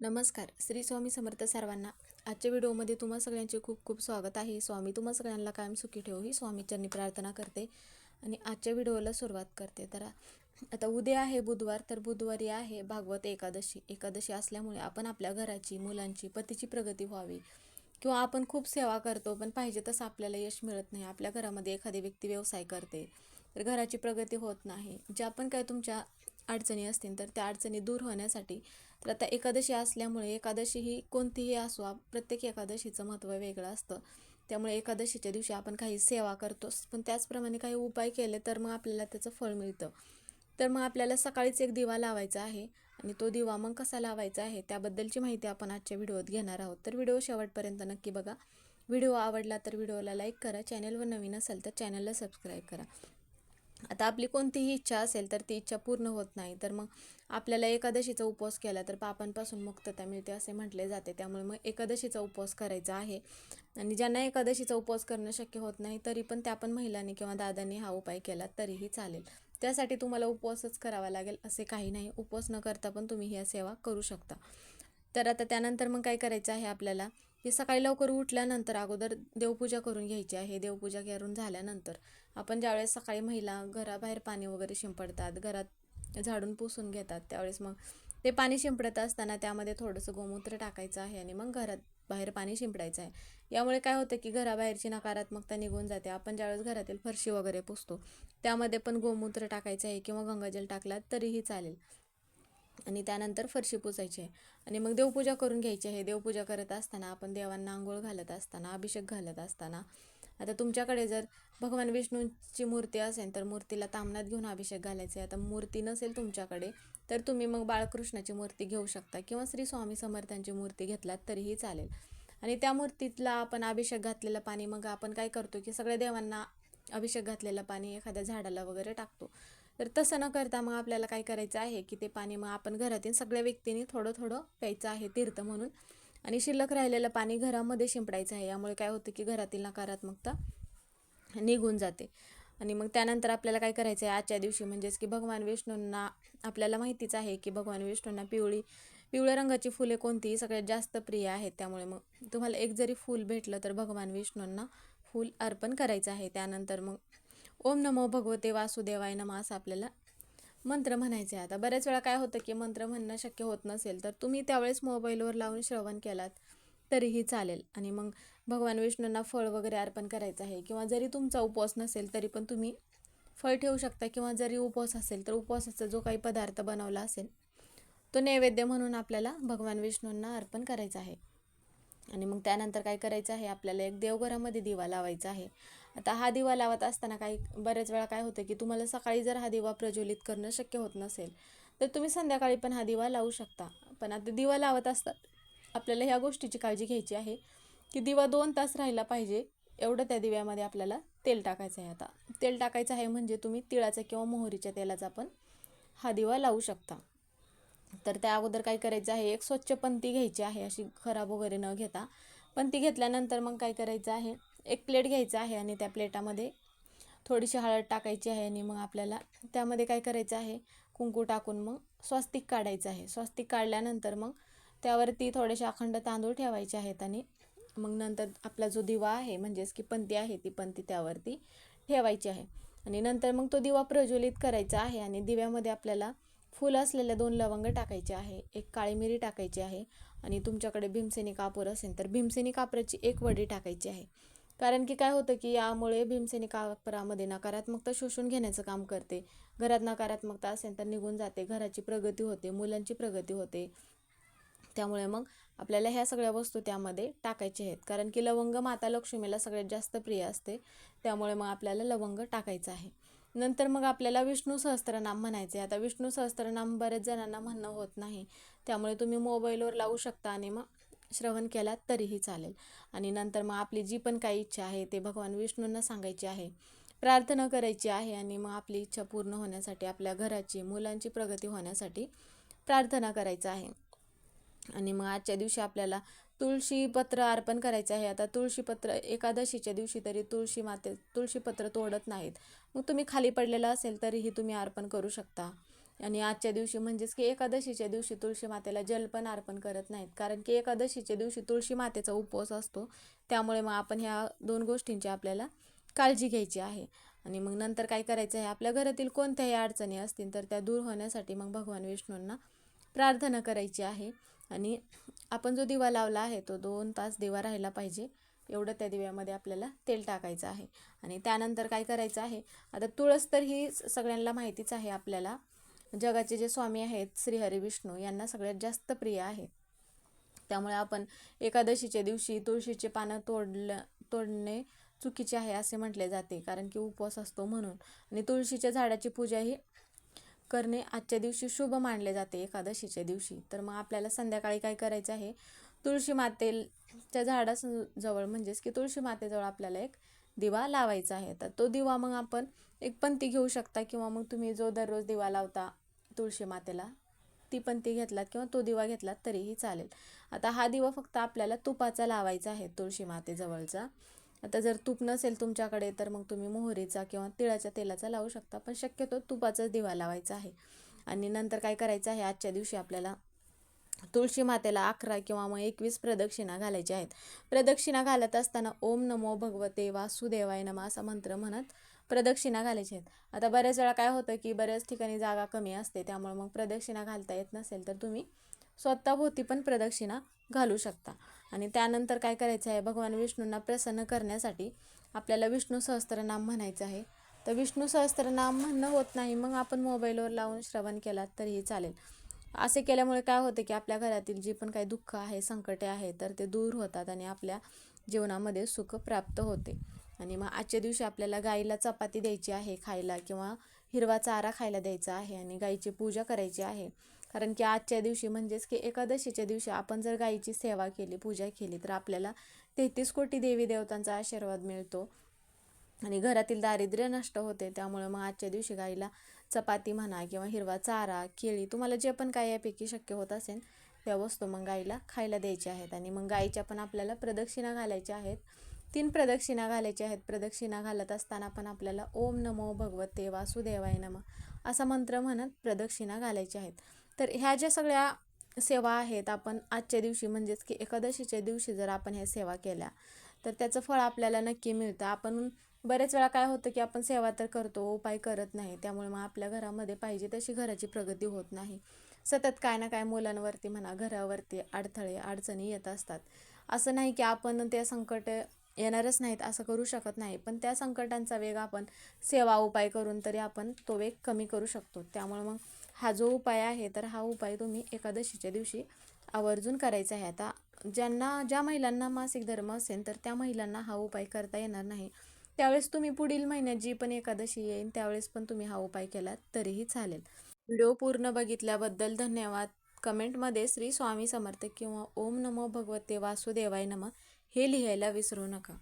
नमस्कार. श्री स्वामी समर्थ सर्वांना आजच्या व्हिडिओमध्ये तुम्हा सगळ्यांचे खूप खूप स्वागत आहे. स्वामी तुम्हा सगळ्यांना कायम सुखी ठेवू ही स्वामीचरणी प्रार्थना करते आणि आजच्या व्हिडिओला सुरुवात करते. तर आता उद्या आहे बुधवार तर बुधवारी आहे भागवत एकादशी. एकादशी असल्यामुळे आपण आपल्या घराची मुलांची पतीची प्रगती व्हावी किंवा आपण खूप सेवा करतो पण पाहिजे तसं आपल्याला यश मिळत नाही. आपल्या घरामध्ये एखादी व्यक्ती व्यवसाय करते तर घराची प्रगती होत नाही. ज्या पण काय तुमच्या अडचणी असतील तर त्या अडचणी दूर होण्यासाठी तर आता एकादशी असल्यामुळे एकादशी ही कोणतीही असो आप- प्रत्येक एकादशीचं महत्त्व वेगळं असतं. त्यामुळे एकादशीच्या दिवशी आपण काही सेवा करतोच. पण त्याचप्रमाणे काही उपाय केले तर मग आपल्याला त्याचं फळ मिळतं. तर मग आपल्याला सकाळीच एक दिवा लावायचा आहे आणि तो दिवा मग कसा लावायचा आहे त्याबद्दलची माहिती आपण आजच्या व्हिडिओत घेणार आहोत. तर व्हिडिओ शेवटपर्यंत नक्की बघा. व्हिडिओ आवडला तर व्हिडिओला लाईक करा. चॅनलवर नवीन असेल तर चॅनलला सबस्क्राईब करा. आता आपली कोणतीही इच्छा असेल तर ती इच्छा पूर्ण होत नाही. तर मग आपल्याला एकादशीचा उपवास केला तर पापांपासून मुक्तता मिळते असे म्हटले जाते. त्यामुळे मग एकादशीचा उपवास करायचा आहे. आणि ज्यांना एकादशीचा उपवास करणं शक्य होत नाही तरी पण त्या पण महिलांनी किंवा दादांनी हा उपाय केला तरीही चालेल. त्यासाठी तुम्हाला उपवासच करावा लागेल असे काही नाही. उपवास न करता पण तुम्ही ह्या सेवा करू शकता. तर आता त्यानंतर मग काय करायचं आहे आपल्याला? की सकाळी लवकर उठल्यानंतर अगोदर देवपूजा करून घ्यायची आहे. देवपूजा करून झाल्यानंतर आपण ज्यावेळेस सकाळी महिला घराबाहेर पाणी वगैरे शिंपडतात घरात झाडून पुसून घेतात त्यावेळेस मग ते पाणी शिंपडत असताना त्यामध्ये थोडंसं गोमूत्र टाकायचं आहे आणि मग घरात बाहेर पाणी शिंपडायचं आहे. यामुळे काय होतं की घराबाहेरची नकारात्मकता निघून जाते. आपण ज्यावेळेस घरातील फरशी वगैरे पुसतो त्यामध्ये पण गोमूत्र टाकायचं आहे किंवा गंगाजल टाकलात तरीही चालेल. आणि त्यानंतर फरशी पुसायची. आहे आणि मग देवपूजा करून घ्यायची आहे. देवपूजा करत असताना आपण देवांना आंघोळ घालत असताना अभिषेक घालत असताना. आता तुमच्याकडे जर भगवान विष्णूंची मूर्ती असेल तर मूर्तीला तामणात घेऊन अभिषेक घालायचा. आहे आता मूर्ती नसेल तुमच्याकडे तर तुम्ही मग बाळकृष्णाची मूर्ती घेऊ शकता किंवा श्री स्वामी समर्थांची मूर्ती घेतलात तरीही चालेल. आणि त्या मूर्तीतला आपण अभिषेक घातलेलं पाणी मग आपण काय करतो की सगळ्या देवांना अभिषेक घातलेलं पाणी एखाद्या झाडाला वगैरे टाकतो. तर तसं न करता मग आपल्याला काय करायचं आहे की ते पाणी मग आपण घरातील सगळ्या व्यक्तींनी थोडं थोडं प्यायचं आहे तीर्थ म्हणून. आणि शिल्लक राहिलेलं पाणी घरामध्ये शिंपडायचं आहे. यामुळे काय होतं की घरातील नकारात्मकता निघून जाते. आणि मग त्यानंतर आपल्याला काय करायचं आहे? आजच्या दिवशी म्हणजेच की भगवान विष्णूंना आपल्याला माहितीच आहे की भगवान विष्णूंना पिवळी पिवळ्या रंगाची फुले कोणतीही सगळ्यात जास्त प्रिय आहेत. त्यामुळे मग तुम्हाला एक जरी फूल भेटलं तर भगवान विष्णूंना फूल अर्पण करायचं आहे. त्यानंतर मग ओम नमो भगवते वासुदेवाय नम असं आपल्याला मंत्र म्हणायचे आहे. आता बऱ्याच वेळा काय होतं की मंत्र म्हणणं शक्य होत नसेल तर तुम्ही त्यावेळेस मोबाईलवर लावून श्रवण केलात तरीही चालेल. आणि मग भगवान विष्णूंना फळ वगैरे अर्पण करायचं आहे किंवा जरी तुमचा उपवास नसेल तरी पण तुम्ही फळ ठेवू शकता किंवा जरी उपवास असेल तर उपवासाचा जो काही पदार्थ बनवला असेल तो नैवेद्य म्हणून आपल्याला भगवान विष्णूंना अर्पण करायचा आहे. आणि मग त्यानंतर काय करायचं आहे? आपल्याला एक देवघरामध्ये दिवा लावायचा आहे. आता हा दिवा लावत असताना काही बऱ्याच वेळा काय होतं की तुम्हाला सकाळी जर हा दिवा प्रज्वलित करणं शक्य होत नसेल तर तुम्ही संध्याकाळी पण हा दिवा लावू शकता. पण आता दिवा लावत असतात आपल्याला ह्या गोष्टीची काळजी घ्यायची आहे की दिवा दोन तास राहिला पाहिजे एवढं त्या दिव्यामध्ये आपल्याला तेल टाकायचं आहे आता. तेल टाकायचं आहे म्हणजे तुम्ही तिळाचा किंवा मोहरीच्या तेलाचा पण हा दिवा लावू शकता. तर त्या अगोदर काय करायचं आहे एक स्वच्छ पंती घ्यायची आहे अशी खराब वगैरे न घेता. पंती घेतल्यानंतर मग काय करायचं आहे एक प्लेट घ्यायचं आहे आणि त्या प्लेटामध्ये थोडीशी हळद टाकायची आहे आणि मग आपल्याला त्यामध्ये काय करायचं आहे? कुंकू टाकून मग स्वस्तिक काढायचं आहे. स्वस्तिक काढल्यानंतर मग त्यावरती थोडेसे अखंड तांदूळ ठेवायचे आहेत आणि मग नंतर आपला जो दिवा आहे म्हणजेच की पंती आहे ती पंती त्यावरती ठेवायची आहे. आणि नंतर मग तो दिवा प्रज्वलित करायचा आहे आणि दिव्यामध्ये आपल्याला फुलं असलेल्या दोन लवंग टाकायचे आहे. एक काळी मिरी टाकायची आहे आणि तुमच्याकडे भीमसेनी कापूर असेल तर भीमसेनी कापराची एक वडी टाकायची आहे. कारण की काय होतं की यामुळे भीमसेनी कापरामध्ये नकारात्मकता शोषून घेण्याचं काम करते. घरात नकारात्मकता असेल तर निघून जाते. घराची प्रगती होते मुलांची प्रगती होते. त्यामुळे मग आपल्याला ह्या सगळ्या वस्तू त्यामध्ये टाकायच्या आहेत. कारण की लवंग माता लक्ष्मीला सगळ्यात जास्त प्रिय असते. त्यामुळे मग आपल्याला लवंग टाकायचं आहे. नंतर मग आपल्याला विष्णू सहस्त्रनाम म्हणायचे. आता विष्णू सहस्त्रनाम बऱ्याच जणांना म्हणणं होत नाही. त्यामुळे तुम्ही मोबाईलवर लावू शकता आणि मग श्रवण केलात तरीही चालेल. आणि नंतर मग आपली जी पण काही इच्छा आहे ते भगवान विष्णूंना सांगायची आहे. प्रार्थना करायची आहे आणि मग आपली इच्छा पूर्ण होण्यासाठी आपल्या घराची मुलांची प्रगती होण्यासाठी प्रार्थना करायचं आहे. आणि मग आजच्या दिवशी आपल्याला तुळशीपत्र अर्पण करायचं आहे. आता तुळशीपत्र एकादशीच्या दिवशी तरी तुळशी माते तुळशीपत्र तोडत नाहीत. मग तुम्ही खाली पडलेलं असेल तरीही तुम्ही अर्पण करू शकता. आणि आजच्या दिवशी म्हणजेच की एकादशीच्या दिवशी तुळशी मातेला जल पण अर्पण करत नाहीत. कारण की एकादशीच्या दिवशी तुळशी मातेचा उपवास असतो. त्यामुळे मग आपण ह्या दोन गोष्टींची आपल्याला काळजी घ्यायची आहे. आणि मग नंतर काय करायचं आहे? आपल्या घरातील कोणत्याही अडचणी असतील तर त्या दूर होण्यासाठी मग भगवान विष्णूंना प्रार्थना करायची आहे. आणि आपण जो दिवा लावला आहे तो दोन तास दिवा राहायला पाहिजे. एवढं त्या दिव्यामध्ये आपल्याला तेल टाकायचं आहे. आणि त्यानंतर काय करायचं आहे? आता तुळस तर ही सगळ्यांना माहितीच आहे आपल्याला. जगाचे जे स्वामी आहेत श्रीहरी विष्णू यांना सगळ्यात जास्त प्रिय आहे. त्यामुळे आपण एकादशीच्या दिवशी तुळशीचे पानं तोडल्या तोडणे चुकीचे आहे असे म्हटले जाते कारण की उपवास असतो म्हणून. आणि तुळशीच्या झाडाची पूजा ही करणे आजच्या दिवशी शुभ मानले जाते एकादशीच्या दिवशी. तर मग आपल्याला संध्याकाळी काय करायचं आहे? तुळशी मातेच्या झाडाजवळ म्हणजेच की तुळशी मातेजवळ आपल्याला एक दिवा लावायचा आहे. तर तो दिवा मग आपण एक पंती घेऊ शकता किंवा मग तुम्ही जो दररोज दिवा लावता तुळशी मातेला. ती पण ती घेतलात किंवा तो दिवा घेतलात तरीही चालेल. आता हा दिवा फक्त आपल्याला तुपाचा लावायचा आहे तुळशी मातेजवळचा आता जर तूप नसेल तुमच्याकडे तर मग तुम्ही मोहरीचा किंवा तिळाच्या तेलाचा लावू शकता पण शक्यतो तुपाचाच दिवा लावायचा आहे. आणि नंतर काय करायचं आहे आजच्या दिवशी आपल्याला तुळशी मातेला अकरा किंवा मग एकवीस प्रदक्षिणा घालायच्या आहेत. प्रदक्षिणा घालत असताना ओम नमो भगवते वासुदेवाय नम असा मंत्र म्हणत प्रदक्षिणा घालायच्या आहेत. आता बऱ्याच वेळा काय होतं की बऱ्याच ठिकाणी जागा कमी असते त्यामुळे मग प्रदक्षिणा घालता येत नसेल तर तुम्ही स्वतःभोवती पण प्रदक्षिणा घालू शकता. आणि त्यानंतर काय करायचं आहे भगवान विष्णूंना प्रसन्न करण्यासाठी आपल्याला विष्णू सहस्त्रनाम म्हणायचं आहे. तर विष्णू सहस्त्रनाम म्हणणं होत नाही मग आपण मोबाईलवर लावून श्रवण केलात तरीही चालेल. असे केल्यामुळे काय होते की आपल्या घरातील जी पण काही दुःख आहे संकटे आहे तर ते दूर होतात आणि आपल्या जीवनामध्ये सुख प्राप्त होते. आणि मग आजच्या दिवशी आपल्याला गाईला चपाती द्यायची आहे खायला किंवा हिरवा चारा खायला द्यायचा आहे आणि गाईची पूजा करायची आहे. कारण की आजच्या दिवशी म्हणजेच की एकादशीच्या दिवशी आपण जर गाईची सेवा केली पूजा केली तर आपल्याला तेहतीस कोटी देवी देवतांचा आशीर्वाद मिळतो. आणि घरातील दारिद्र्य नष्ट होते. त्यामुळे मग आजच्या दिवशी गाईला चपाती म्हणा किंवा हिरवा चारा केळी तुम्हाला जे पण काय यापैकी शक्य होत असेल त्या वस्तू मग गाईला खायला द्यायच्या आहेत. आणि मग गाईच्या पण आपल्याला प्रदक्षिणा घालायच्या आहेत. तीन प्रदक्षिणा घालायच्या आहेत. प्रदक्षिणा घालत असताना पण आपल्याला ओम नमो भगवते वासुदेवाय नम असा मंत्र म्हणत प्रदक्षिणा घालायच्या आहेत. तर ह्या ज्या सगळ्या सेवा आहेत आपण आजच्या दिवशी म्हणजेच की एकादशीच्या दिवशी जर आपण ह्या सेवा केल्या तर त्याचं फळ आपल्याला नक्की मिळतं. आपण बरेच वेळा काय होतं की आपण सेवा तर करतो उपाय करत नाही त्यामुळे मग आपल्या घरामध्ये पाहिजे तशी घराची प्रगती होत नाही. सतत काय ना काय मुलांवरती म्हणा घरावरती अडथळे अडचणी येत असतात. असं नाही की आपण त्या संकट येणारच नाहीत असं करू शकत नाही. पण त्या संकटांचा वेग आपण सेवा उपाय करून तरी आपण तो वेग कमी करू शकतो. त्यामुळे मग हा जो उपाय आहे तर हा उपाय तुम्ही एकादशीच्या दिवशी आवर्जून करायचा आहे. आता ज्यांना ज्या महिलांना मासिक धर्म असेल तर त्या महिलांना हा उपाय करता येणार नाही. त्यावेळेस तुम्ही पुढील महिन्यात जी पण एकादशी येईल त्यावेळेस पण तुम्ही हा उपाय केलात तरीही चालेल. व्हिडिओ पूर्ण बघितल्याबद्दल धन्यवाद. कमेंटमध्ये श्री स्वामी समर्थ किंवा ओम नमो भगवते वासुदेवाय नम. हे लिहायला विसरू नका.